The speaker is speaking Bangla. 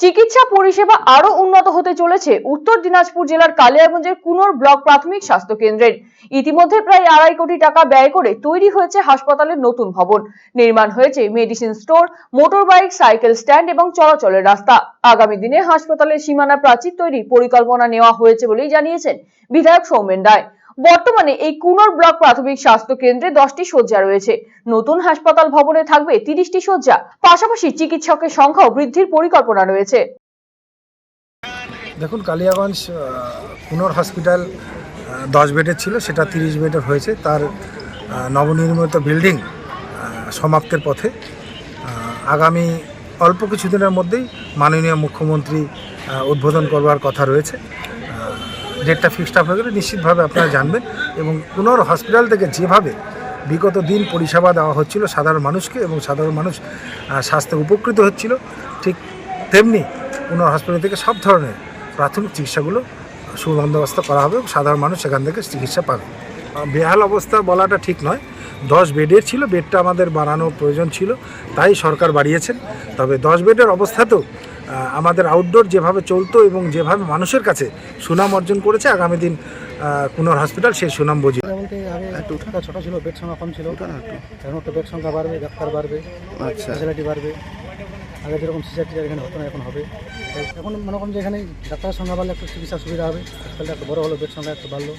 চিকিৎসা পরিষেবা আরও উন্নত হতে চলেছে উত্তর দিনাজপুর জেলার কালিয়াগঞ্জের কুনোর ব্লক প্রাথমিক স্বাস্থ্য কেন্দ্রের। ইতিমধ্যে প্রায় আড়াই কোটি টাকা ব্যয় করে তৈরি হয়েছে হাসপাতালের নতুন ভবন। নির্মাণ হয়েছে medicine store motor bike cycle stand এবং চলাচলের রাস্তা। আগামী দিনে হাসপাতালের সীমানা প্রাচীর তৈরি পরিকল্পনা নেওয়া হয়েছে বলেই জানিয়েছেন বিধায়ক সৌমেন রায়। বর্তমানে এই কুনর ব্লক প্রাথমিক স্বাস্থ্য কেন্দ্রে দশটি শয্যা রয়েছে। নতুন হাসপাতাল ভবনে থাকবে তিরিশটি শয্যা। পাশাপাশি চিকিৎসকের সংখ্যাও বৃদ্ধির পরিকল্পনা রয়েছে। দেখুন, কালিয়াগঞ্জ কুনোর হসপিটাল দশ বেডের ছিল, সেটা তিরিশ বেডের হয়েছে। তার নবনির্মিত বিল্ডিং সমাপ্তের পথে। আগামী অল্প কিছুদিনের মধ্যেই মাননীয় মুখ্যমন্ত্রী উদ্বোধন করবার কথা রয়েছে। ডেটটা ফিক্সড আপ হয়ে গেলে নিশ্চিতভাবে আপনারা জানবেন এবং পুনর হসপিটাল থেকে যেভাবে বিগত দিন পরিষেবা দেওয়া হচ্ছিল সাধারণ মানুষকে এবং সাধারণ মানুষ স্বাস্থ্যে উপকৃত হচ্ছিল, ঠিক তেমনি কুনোর হসপিটাল থেকে সব ধরনের প্রাথমিক চিকিৎসাগুলো সুবন্দোবস্ত করা হবে এবং সাধারণ মানুষ সেখান থেকে চিকিৎসা পাবে। বেহাল অবস্থা বলাটা ঠিক নয়। দশ বেডের ছিল, বেডটা আমাদের বাড়ানোর প্রয়োজন ছিল, তাই সরকার বাড়িয়েছেন। তবে দশ বেডের অবস্থাতেও আমাদের আউটডোর যেভাবে চলতো এবং যেভাবে মানুষের কাছে সুনাম অর্জন করেছে আগামী দিন কুনোর হসপিটাল সেই সুনাম বুঝি। একটা ছোট ছিল বেড সংখ্যা কম ছিল এখন একটু বেড সংখ্যা বাড়বে ডাক্তার বাড়বে আচ্ছা। ফ্যাসিলিটি বাড়বে। আগে যেরকম টিজার এখানে হতো না এখন হবে। এখন মনে করেন যে এখানে ডাক্তারের সংখ্যা বাড়লে একটু চিকিৎসা সুবিধা হবে। হসপিটালটা একটু বড় হলো বেড সংখ্যা একটু বাড়লো।